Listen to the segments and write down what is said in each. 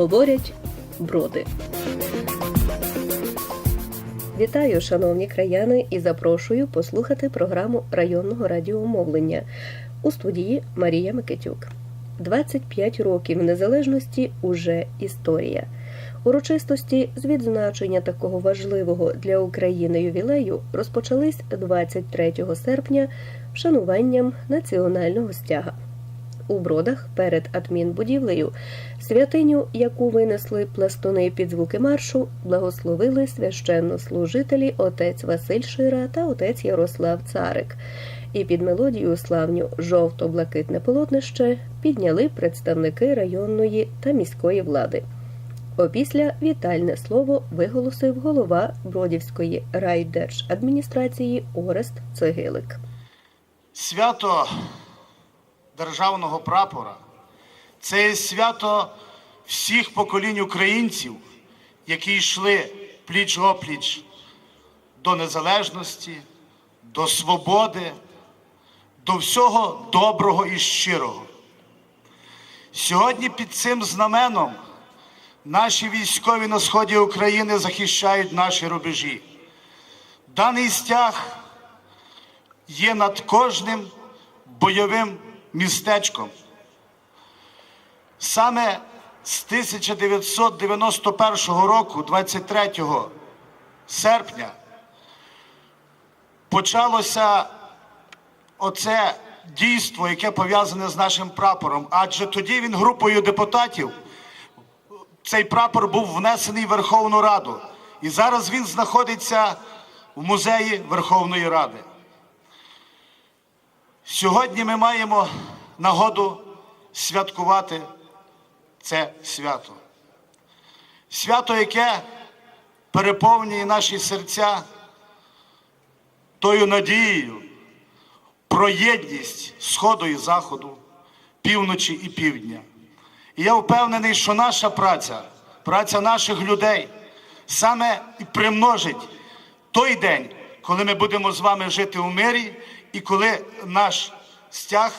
Говорять броди. Вітаю, шановні краяни, і запрошую послухати програму районного радіомовлення у студії Марія Микитюк. 25 років незалежності уже історія. Урочистості з відзначення такого важливого для України ювілею розпочались 23 серпня вшануванням національного стяга. У бродах перед адмінбудівлею святиню, яку винесли пластуни під звуки маршу, благословили священнослужителі отець Василь Шира та отець Ярослав Царик. І під мелодію славню жовто-блакитне полотнище підняли представники районної та міської влади. Опісля вітальне слово виголосив голова Бродівської райдержадміністрації Орест Цегилик. Свято державного прапора це свято всіх поколінь українців, які йшли пліч опліч до незалежності, до свободи, до всього доброго і щирого. Сьогодні під цим знаменом наші військові на сході України захищають наші рубежі. Даний стяг є над кожним бойовим містечком. Саме з 1991 року, 23 серпня, почалося оце дійство, яке пов'язане з нашим прапором. Адже тоді він групою депутатів, цей прапор був внесений в Верховну Раду. І зараз він знаходиться в музеї Верховної Ради. Сьогодні ми маємо нагоду святкувати це свято. Свято, яке переповнює наші серця тою надією про єдність Сходу і Заходу, півночі і півдня. І я впевнений, що наша праця, праця наших людей саме і примножить той день, коли ми будемо з вами жити у мирі, і коли наш стяг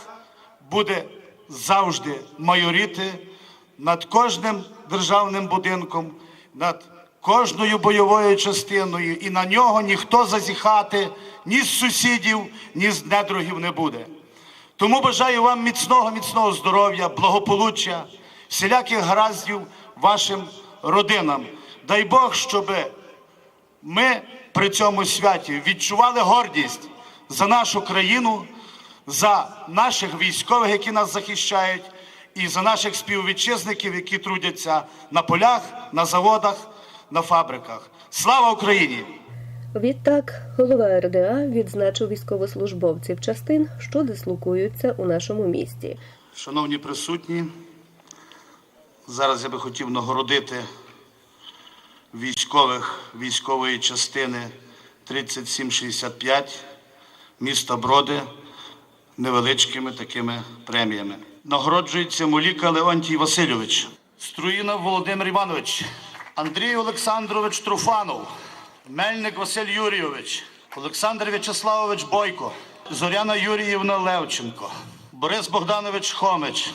буде завжди майоріти над кожним державним будинком, над кожною бойовою частиною, і на нього ніхто зазіхати ні з сусідів, ні з недругів не буде. Тому бажаю вам міцного, міцного здоров'я, благополуччя, всіляких гараздів вашим родинам. Дай Бог, щоб ми при цьому святі відчували гордість за нашу країну, за наших військових, які нас захищають, і за наших співвітчизників, які трудяться на полях, на заводах, на фабриках. Слава Україні! Відтак, голова РДА відзначив військовослужбовців частин, що дислокуються у нашому місті. Шановні присутні, зараз я би хотів нагородити військових військової частини 3765 міста Броди невеличкими такими преміями. Нагороджується Моліка Леонтій Васильович, Струїнов Володимир Іванович, Андрій Олександрович Труфанов, Мельник Василь Юрійович, Олександр В'ячеславович Бойко, Зоряна Юріївна Левченко, Борис Богданович Хомич.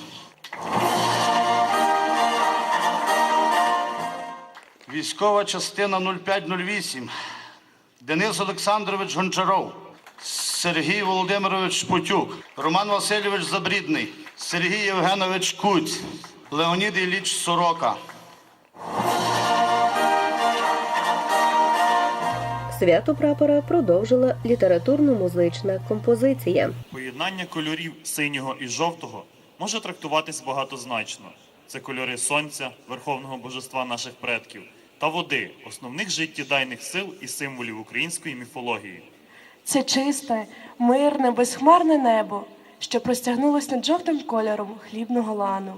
Військова частина 0508. Денис Олександрович Гончаров, Сергій Володимирович Шпутюк, Роман Васильович Забрідний, Сергій Євгенович Куць, Леонід Ілліч Сорока. Свято прапора продовжила літературно-музична композиція. Поєднання кольорів синього і жовтого може трактуватись багатозначно. Це кольори сонця, верховного божества наших предків, та води, основних життєдайних сил і символів української міфології. Це чисте, мирне, безхмарне небо, що простягнулось над жовтим кольором хлібного лану,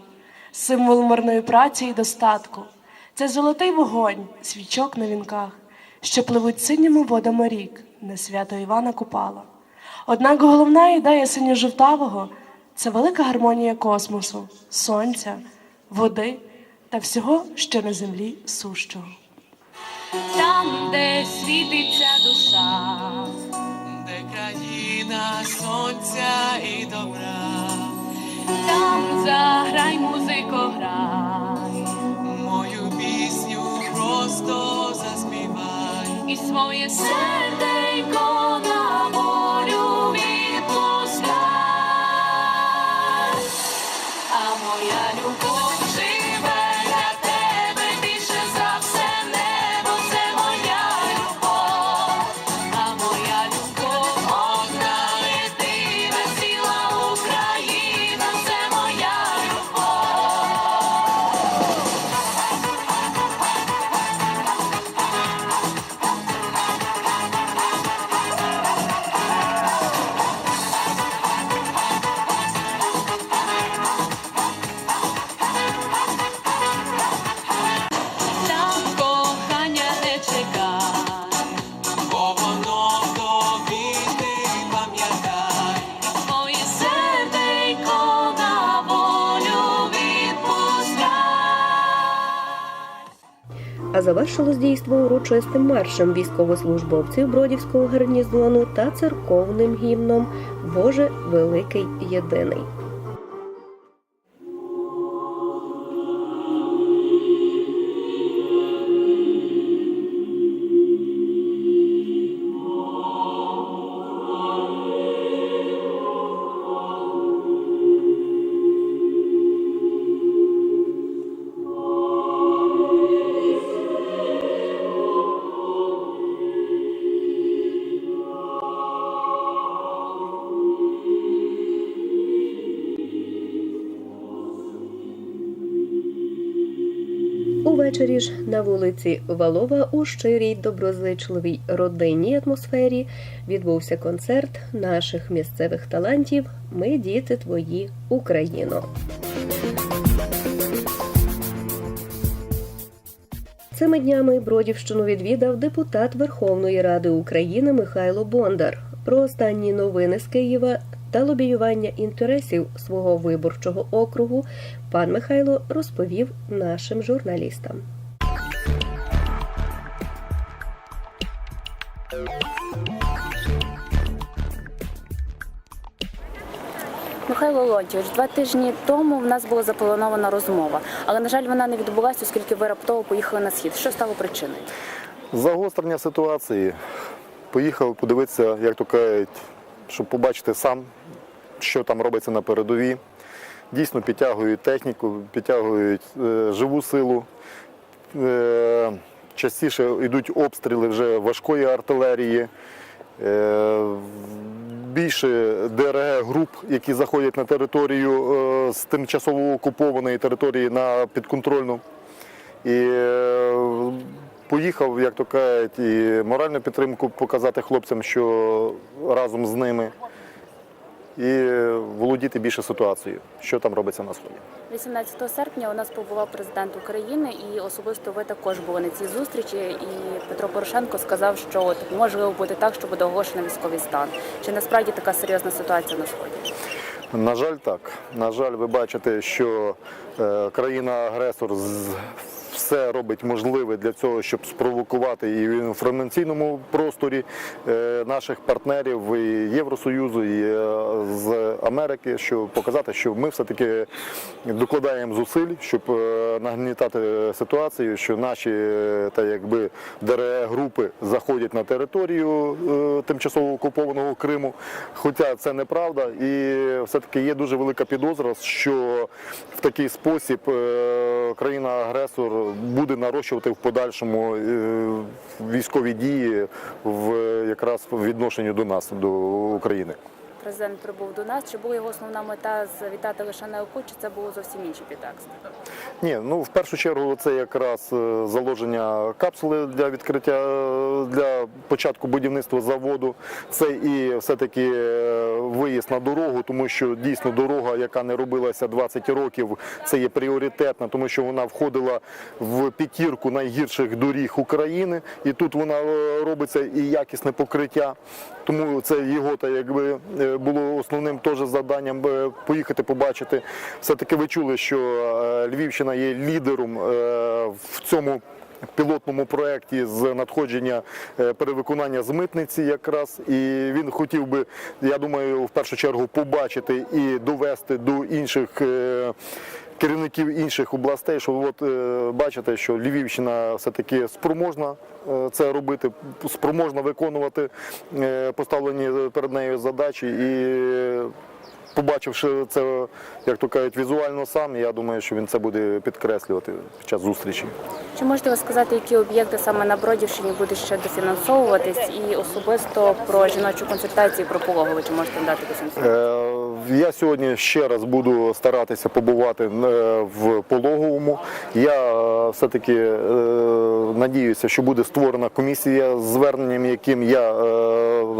символ мирної праці і достатку. Це золотий вогонь, свічок на вінках, що пливуть синіми водами рік на свято Івана Купала. Однак головна ідея синьо-жовтавого це велика гармонія космосу, сонця, води та всього, що на землі сущого. там, де світиться душа, проміння сонця і добра, там заграй музико, грай, мою пісню просто заспівай і своє серденько. Завершилось дійство урочистим маршем військовослужбовців Бродівського гарнізону та церковним гімном Боже Великий Єдиний. Ж на вулиці Валова у щирій доброзичливій родинній атмосфері відбувся концерт наших місцевих талантів Ми діти твої Україно. Цими днями Бродівщину відвідав депутат Верховної Ради України Михайло Бондар. Про останні новини з Києва та лобіювання інтересів свого виборчого округу пан Михайло розповів нашим журналістам. Михайло Лонтьович, два тижні тому в нас була запланована розмова, але на жаль, вона не відбулася, оскільки ви раптово поїхали на схід. Що стало причиною? Загострення ситуації. Поїхав подивитися, як то кажуть, щоб побачити сам, що там робиться на передовій. Дійсно підтягують техніку, підтягують е, живу силу. Е, частіше йдуть обстріли вже важкої артилерії. Е, більше ДРГ груп, які заходять на територію е, з тимчасово окупованої території на підконтрольну. І е, поїхав, як то кажуть, і моральну підтримку показати хлопцям, що разом з ними, і володіти більше ситуацією, що там робиться на сході. 18 серпня у нас побував президент України, і особисто ви також були на цій зустрічі. І Петро Порошенко сказав, що от можливо бути так, що буде оголошено військовий стан. Чи насправді така серйозна ситуація на сході? На жаль, так. На жаль, ви бачите, що е, країна-агресор з- все робить можливе для цього, щоб спровокувати і в інформаційному просторі е, наших партнерів і Євросоюзу, і е, з Америки, щоб показати, що ми все-таки докладаємо зусиль, щоб е, нагнітати ситуацію, що наші та якби ДРЕ групи заходять на територію тимчасово окупованого Криму. Хоча це неправда, і все-таки є дуже велика підозра, що в такий спосіб країна-агресор буде нарощувати в подальшому е, військові дії в якраз в відношенні до нас, до України. Президент прибув до нас. Чи була його основна мета завітати лише на ОКУ, чи це було зовсім інші підтексти? Ні, ну в першу чергу це якраз е, заложення капсули для відкриття е, для початку будівництва заводу. Це і все-таки е, виїзд на дорогу, тому що дійсно дорога, яка не робилася 20 років, це є пріоритетна, тому що вона входила в п'ятірку найгірших доріг України, і тут вона робиться і якісне покриття. Тому це його та якби е, було основним теж завданням е, поїхати побачити. Все таки ви чули, що е, Львівщина є лідером в цьому. Пілотному проєкті з надходження перевиконання з митниці якраз і він хотів би, я думаю, в першу чергу побачити і довести до інших керівників інших областей, що от е, бачите, що Львівщина все-таки спроможна е, це робити, спроможна виконувати е, поставлені перед нею задачі і. Побачивши це, як то кажуть, візуально сам, я думаю, що він це буде підкреслювати під час зустрічі. Чи можете ви сказати, які об'єкти саме на Бродівщині будуть ще дофінансовуватись, і особисто про жіночу консультацію, про пологову, чи можете інформацію? Е, Я сьогодні ще раз буду старатися побувати е, в пологовому. Я е, все-таки е, надіюся, що буде створена комісія з зверненням, яким я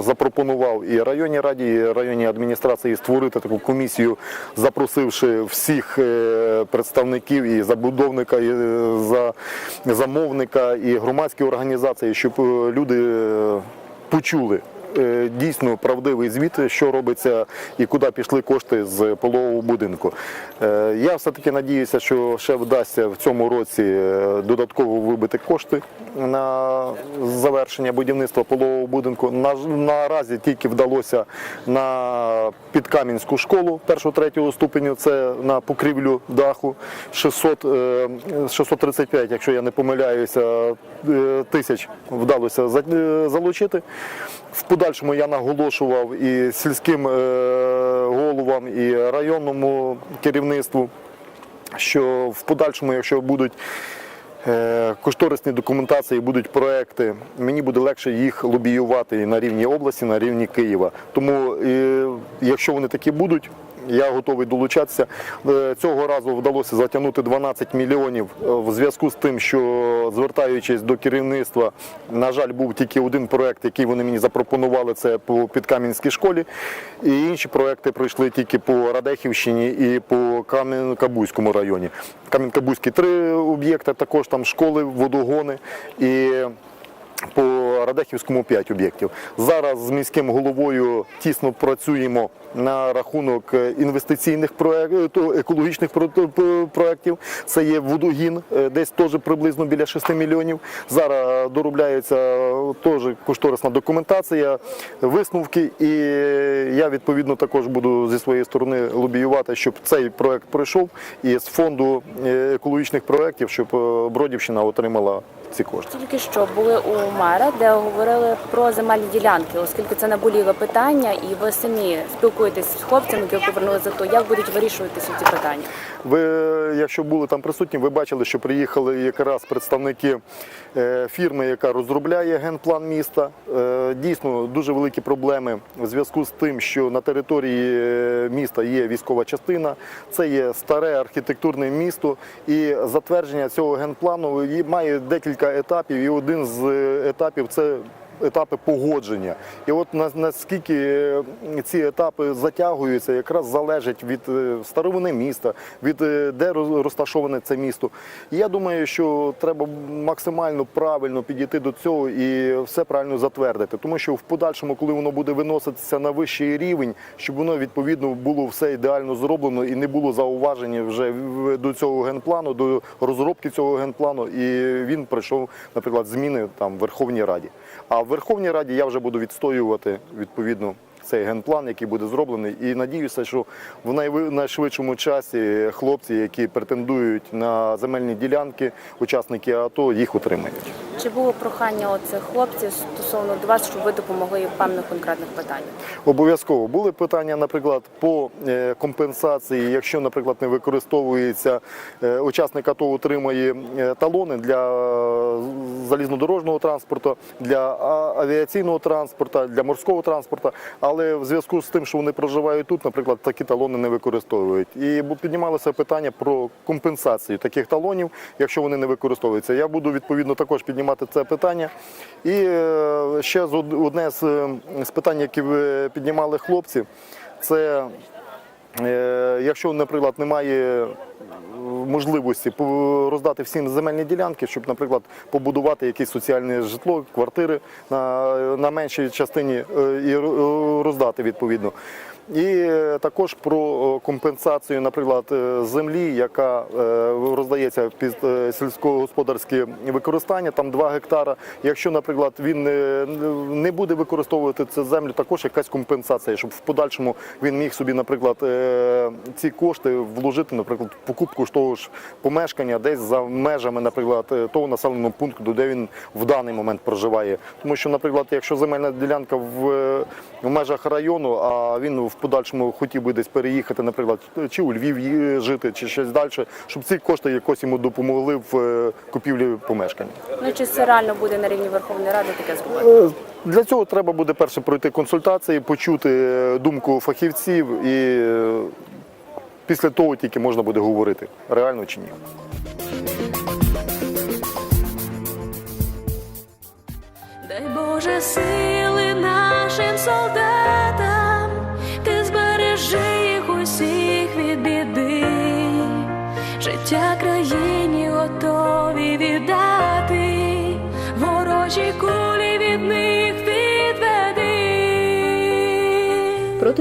запропонував і районній раді, і районній адміністрації створити таку комісію, запросивши всіх представників і забудовника, і за- замовника, і громадські організації, щоб люди почули дійсно правдивий звіт, що робиться і куди пішли кошти з пологового будинку. Е, Я все-таки надіюся, що ще вдасться в цьому році е, додатково вибити кошти на завершення будівництва пологового будинку. Наразі тільки вдалося на підкам'янську школу першого-третього ступеню, це на покрівлю даху 600, е, 635, якщо я не помиляюся, е, тисяч вдалося е, залучити. В подальшому я наголошував і сільським е, головам, і районному керівництву, що в подальшому, якщо будуть е, кошторисні документації, будуть проекти, мені буде легше їх лобіювати і на рівні області, на рівні Києва. Тому, е, якщо вони такі будуть, я готовий долучатися. Е, Цього разу вдалося затягнути 12 мільйонів е, в зв'язку з тим, що звертаючись до керівництва, на жаль, був тільки один проект, який вони мені запропонували. Це по підкам'янській школі. І інші проекти пройшли тільки по Радехівщині і по Кам'янка-Бузькому районі. Кам'янка-Бузький три об'єкти, також там школи, водогони і по Радехівському 5 об'єктів. Зараз з міським головою тісно працюємо на рахунок е, інвестиційних проєктів, екологічних про- проєктів. Це є водогін, е, десь теж приблизно біля 6 мільйонів. Зараз доробляється е, теж кошторисна документація, висновки, і я відповідно також буду зі своєї сторони лобіювати, щоб цей проєкт пройшов і з фонду е, екологічних проєктів, щоб е, Бродівщина отримала ці кошти. Тільки що були у мера, де говорили про земельні ділянки, оскільки це наболіле питання, і ви самі спілкуєтесь з хлопцями, які повернули за то, як будуть вирішуватися ці питання. Ви, якщо були там присутні, ви бачили, що приїхали якраз представники е, фірми, яка розробляє генплан міста. Е, Дійсно, дуже великі проблеми в зв'язку з тим, що на території е, міста є військова частина, це є старе архітектурне місто, і затвердження цього генплану має декілька етапів. І один з е, етапів це етапи погодження. І от наскільки е, ці етапи затягуються, якраз залежить від е, старовини міста, від е, де роз- розташоване це місто. І я думаю, що треба максимально правильно підійти до цього і все правильно затвердити. Тому що в подальшому, коли воно буде виноситися на вищий рівень, щоб воно відповідно було все ідеально зроблено і не було зауваження вже до цього генплану, до розробки цього генплану, і він пройшов, наприклад, зміни там в Верховній Раді. А в Верховній Раді я вже буду відстоювати відповідно цей генплан, який буде зроблений. І надіюся, що в найшвидшому часі хлопці, які претендують на земельні ділянки, учасники АТО, їх отримають. Чи було прохання оцих хлопців стосовно до вас, щоб ви допомогли в певних конкретних питаннях? Обов'язково були питання, наприклад, по е, компенсації, якщо, наприклад, не використовується е, учасник АТО отримує е, талони для залізнодорожнього транспорту, для авіаційного транспорту, для морського транспорту. Але в зв'язку з тим, що вони проживають тут, наприклад, такі талони не використовують. І піднімалося питання про компенсацію таких талонів, якщо вони не використовуються. Я буду відповідно також піднімати це питання. І е, ще одне з, е, питань, які піднімали хлопці, це якщо, наприклад, немає е, можливості роздати всім земельні ділянки, щоб, наприклад, побудувати якесь соціальне житло, квартири на, на меншій частині е, і роздати відповідно. І е, також про е, компенсацію, наприклад, е, землі, яка роздається під сільськогосподарське використання, там 2 гектара. Якщо, наприклад, він не буде використовувати цю землю, також якась компенсація, щоб в подальшому він міг собі, наприклад, ці кошти вложити, наприклад, в покупку того ж помешкання десь за межами, наприклад, того населеного пункту, де він в даний момент проживає. Тому що, наприклад, якщо земельна ділянка в межах району, а він в подальшому хотів би десь переїхати, наприклад, чи у Львів жити, чи щось далі, щоб ці кошти якось йому допомогли в е, купівлі помешкання. Ну чи це реально буде на рівні Верховної Ради таке зробити? Е, Для цього треба буде перше пройти консультації, почути е, думку фахівців, і після того тільки можна буде говорити, реально чи ні. Дай Боже сили нашим солдатам,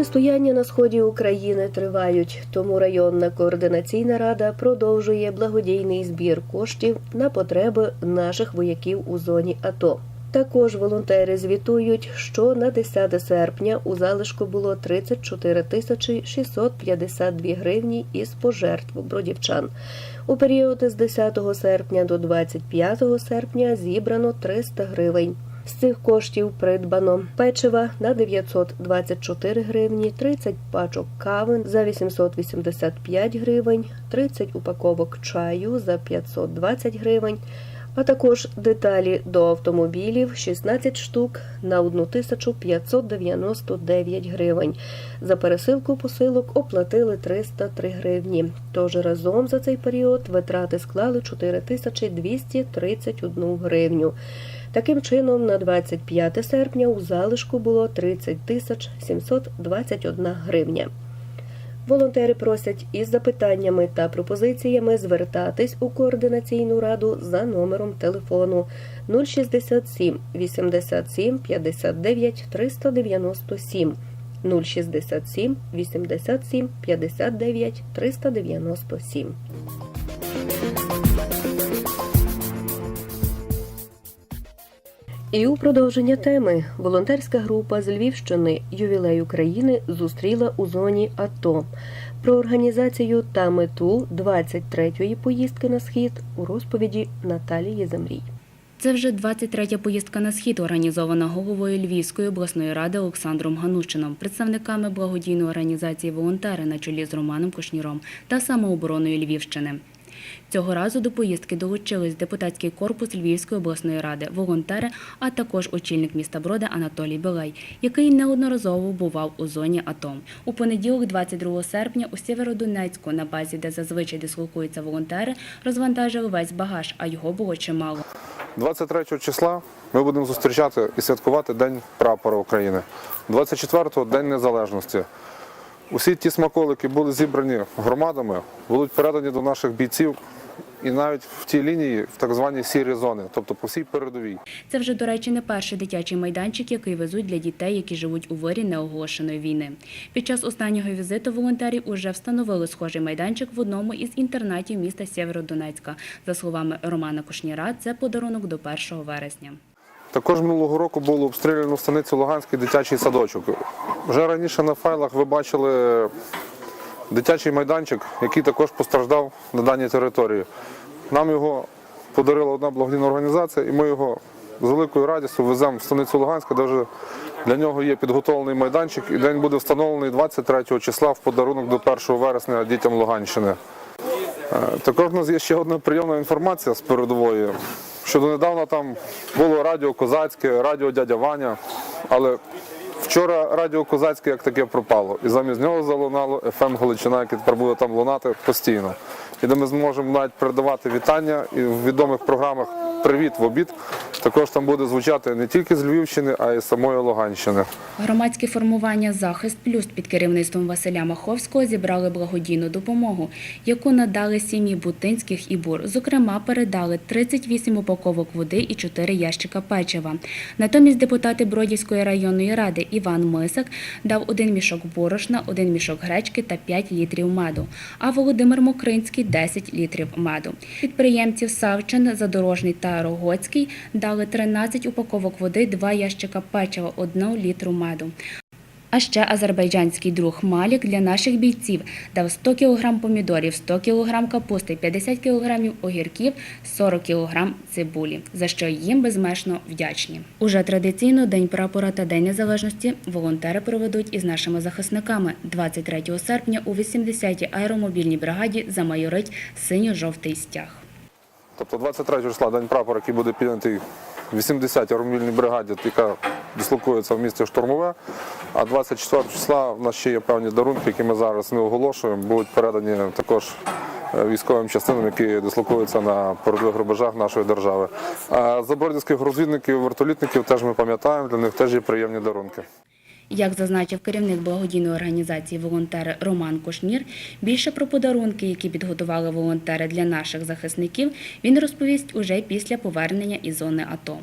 Протистояння на сході України тривають, тому районна координаційна рада продовжує благодійний збір коштів на потреби наших вояків у зоні АТО. Також волонтери звітують, що на 10 серпня у залишку було 34 тисячі 652 гривні із пожертв бродівчан. У період з 10 серпня до 25 серпня зібрано 300 гривень. З цих коштів придбано печива на 924 гривні, 30 пачок кави за 885 гривень, 30 упаковок чаю за 520 гривень, а також деталі до автомобілів 16 штук на 1599 гривень. За пересилку посилок оплатили 303 гривні. Тож разом за цей період витрати склали 4231 гривню. Таким чином, на 25 серпня у залишку було 30 тисяч 721 гривня. Волонтери просять із запитаннями та пропозиціями звертатись у координаційну раду за номером телефону 067 87 59 397 067 87 59 397. І у продовження теми волонтерська група з Львівщини Ювілей України зустріла у зоні АТО. Про організацію та мету 23-ї поїздки на схід у розповіді Наталії Земрій. Це вже 23-я поїздка на схід, організована головою Львівської обласної ради Олександром Ганущином, представниками благодійної організації Волонтери на чолі з Романом Кушніром та самообороною Львівщини. Цього разу до поїздки долучились депутатський корпус Львівської обласної ради, волонтери, а також очільник міста Брода Анатолій Білей, який неодноразово бував у зоні АТО. У понеділок, 22 серпня, у Сєвєродонецьку, на базі, де зазвичай дислокуються волонтери, розвантажили весь багаж, а його було чимало. 23 числа ми будемо зустрічати і святкувати День прапора України. 24-го День Незалежності. Усі ті смаколики були зібрані громадами, будуть передані до наших бійців і навіть в тій лінії, в так званій сірі зони, тобто по всій передовій. Це вже, до речі, не перший дитячий майданчик, який везуть для дітей, які живуть у вирі неоголошеної війни. Під час останнього візиту волонтерів уже встановили схожий майданчик в одному із інтернатів міста Сєвєродонецька. За словами Романа Кушніра, це подарунок до 1 вересня. Також минулого року було обстріляно в станицю Луганський дитячий садочок. Вже раніше на файлах ви бачили дитячий майданчик, який також постраждав на даній території. Нам його подарила одна благодійна організація, і ми його з великою радістю веземо в станицю Луганська, де вже для нього є підготовлений майданчик, і день буде встановлений 23 числа в подарунок до 1 вересня дітям Луганщини. Е, Також у нас є ще одна прийомна інформація з передової. Що донедавна там було радіо Козацьке, радіо Дядя Ваня, але вчора радіо Козацьке як таке пропало. І замість нього залунало ФМ Галичина, яке тепер буде там лунати постійно. І де ми зможемо навіть передавати вітання і в відомих програмах Привіт в обід. Також там буде звучати не тільки з Львівщини, а й з самої Луганщини. Громадське формування Захист Плюс під керівництвом Василя Маховського зібрали благодійну допомогу, яку надали сім'ї Бутинських і Бур. Зокрема, передали 38 упаковок води і 4 ящика печива. Натомість депутати Бродівської районної ради Іван Мисак дав один мішок борошна, один мішок гречки та 5 літрів меду. А Володимир Мокринський 10 літрів меду. Підприємців Савчин, Задорожний та Рогоцький дали 13 упаковок води, 2 ящика печива, 1 літру меду. А ще азербайджанський друг Малік для наших бійців дав 100 кг помідорів, 100 кг капусти, 50 кг огірків, 40 кг цибулі, за що їм безмежно вдячні. Уже традиційно День прапора та День незалежності волонтери проведуть із нашими захисниками. 23 серпня у 80-й аеромобільній бригаді замайорить синьо-жовтий стяг. Тобто 23 числа день прапора, який буде піднятий в 80-й армійній бригаді, яка дислокується в місті Штурмове. А 24 числа в нас ще є певні дарунки, які ми зараз не оголошуємо, будуть передані також е, військовим частинам, які дислокуються на передових рубежах нашої держави. А Забродівських розвідників, вертолітників теж ми пам'ятаємо, для них теж є приємні дарунки. Як зазначив керівник благодійної організації волонтери Роман Кушнір, більше про подарунки, які підготували волонтери для наших захисників, він розповість уже після повернення із зони АТО.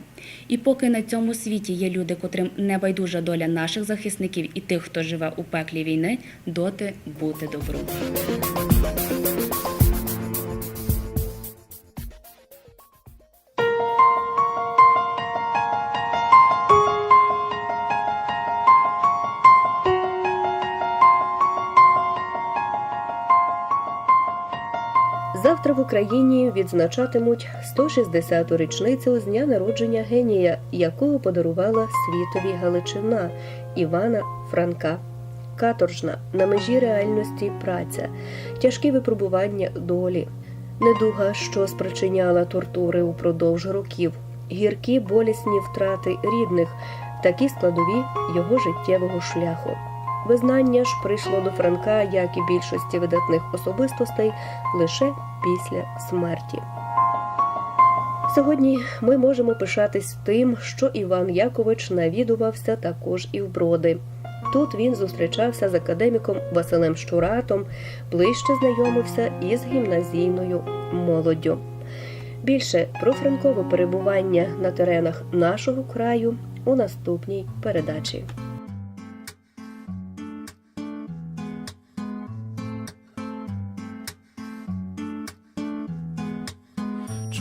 І поки на цьому світі є люди, котрим не байдужа доля наших захисників і тих, хто живе у пеклі війни, доти бути добру. В Україні відзначатимуть 160-ту річницю з дня народження генія, якого подарувала світові Галичина Івана Франка. Каторжна на межі реальності праця, тяжкі випробування долі, недуга, що спричиняла тортури упродовж років, гіркі болісні втрати рідних, такі складові його життєвого шляху. Визнання ж прийшло до Франка, як і більшості видатних особистостей, лише після смерті. Сьогодні ми можемо пишатись тим, що Іван Якович навідувався також і в Броди. Тут він зустрічався з академіком Василем Щуратом, ближче знайомився із гімназійною молоддю. Більше про франкове перебування на теренах нашого краю у наступній передачі.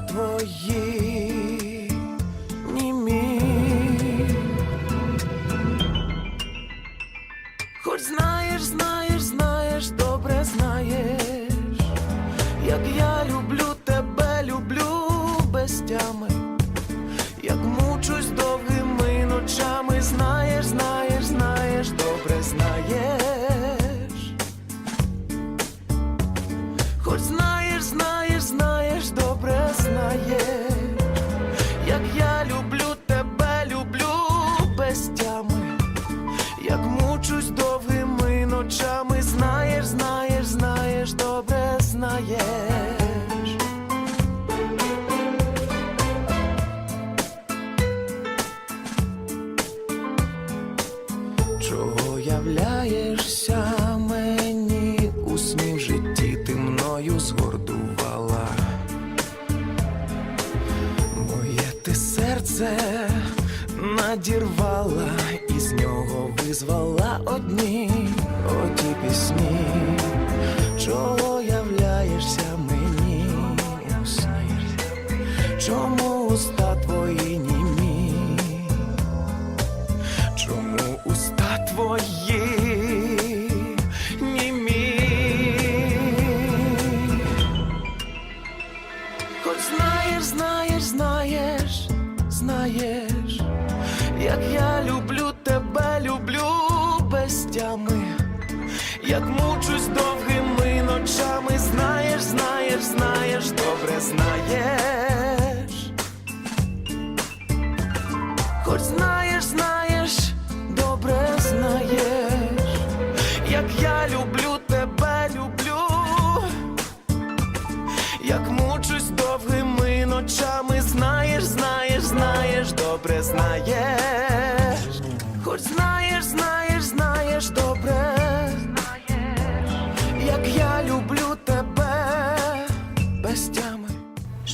твої уста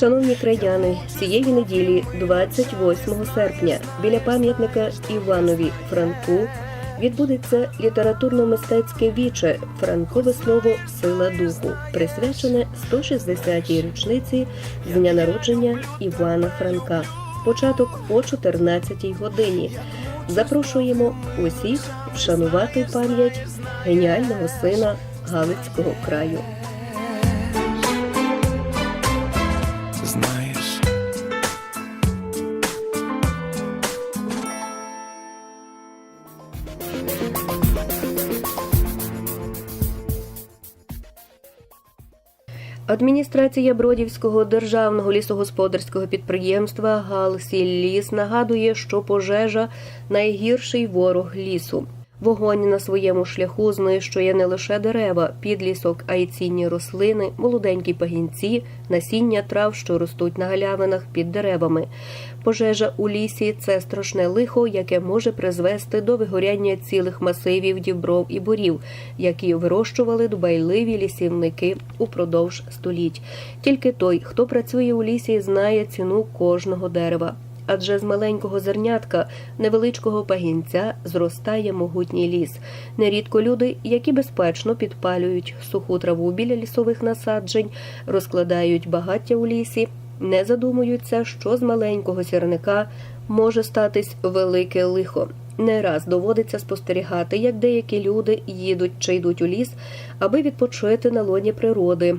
Шановні краяни, цієї неділі, 28 серпня, біля пам'ятника Іванові Франку відбудеться літературно-мистецьке віче Франкове слово Сила духу, присвячене 160-й річниці з дня народження Івана Франка. Початок о 14-й годині. Запрошуємо усіх вшанувати пам'ять геніального сина Галицького краю. Адміністрація Бродівського державного лісогосподарського підприємства «Галсілліс» нагадує, що пожежа найгірший ворог лісу. Вогонь на своєму шляху знищує не лише дерева, підлісок, а й цінні рослини, молоденькі пагінці, насіння трав, що ростуть на галявинах під деревами. Пожежа у лісі це страшне лихо, яке може призвести до вигоряння цілих масивів дібров і борів, які вирощували дбайливі лісівники упродовж століть. Тільки той, хто працює у лісі, знає ціну кожного дерева. Адже з маленького зернятка, невеличкого пагінця зростає могутній ліс. Нерідко люди, які безпечно підпалюють суху траву біля лісових насаджень, розкладають багаття у лісі, не задумуються, що з маленького сірника може статись велике лихо. Не раз доводиться спостерігати, як деякі люди їдуть чи йдуть у ліс, аби відпочити на лоні природи,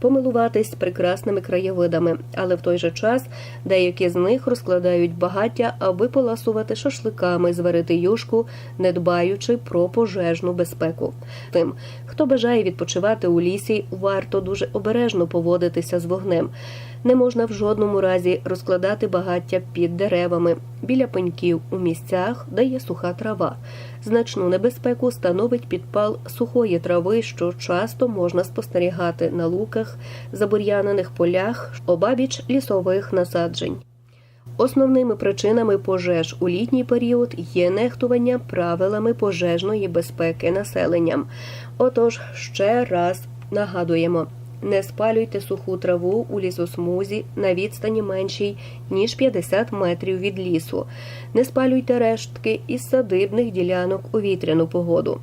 помилуватись прекрасними краєвидами, але в той же час деякі з них розкладають багаття, аби поласувати шашликами, зварити юшку, не дбаючи про пожежну безпеку. Тим, хто бажає відпочивати у лісі, варто дуже обережно поводитися з вогнем. Не можна в жодному разі розкладати багаття під деревами, біля пеньків у місцях, де є суха трава. Значну небезпеку становить підпал сухої трави, що часто можна спостерігати на луках, забур'янених полях, обабіч лісових насаджень. Основними причинами пожеж у літній період є нехтування правилами пожежної безпеки населенням. Отож, ще раз нагадуємо. Не спалюйте суху траву у лісосмузі на відстані меншій, ніж 50 метрів від лісу. Не спалюйте рештки із садибних ділянок у вітряну погоду.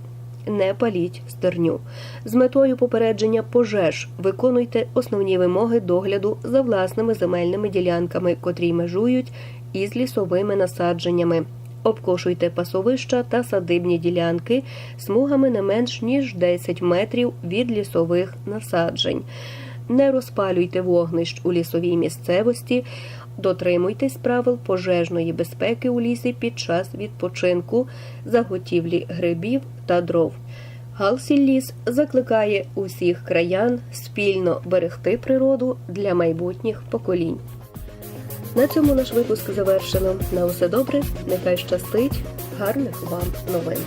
Не паліть стерню. З метою попередження пожеж виконуйте основні вимоги догляду за власними земельними ділянками, котрі межують із лісовими насадженнями. Обкошуйте пасовища та садибні ділянки смугами не менш ніж 10 метрів від лісових насаджень. Не розпалюйте вогнищ у лісовій місцевості, дотримуйтесь правил пожежної безпеки у лісі під час відпочинку, заготівлі грибів та дров. Галсілліс закликає усіх краян спільно берегти природу для майбутніх поколінь. На цьому наш випуск завершено. На усе добре, нехай щастить, гарних вам новин.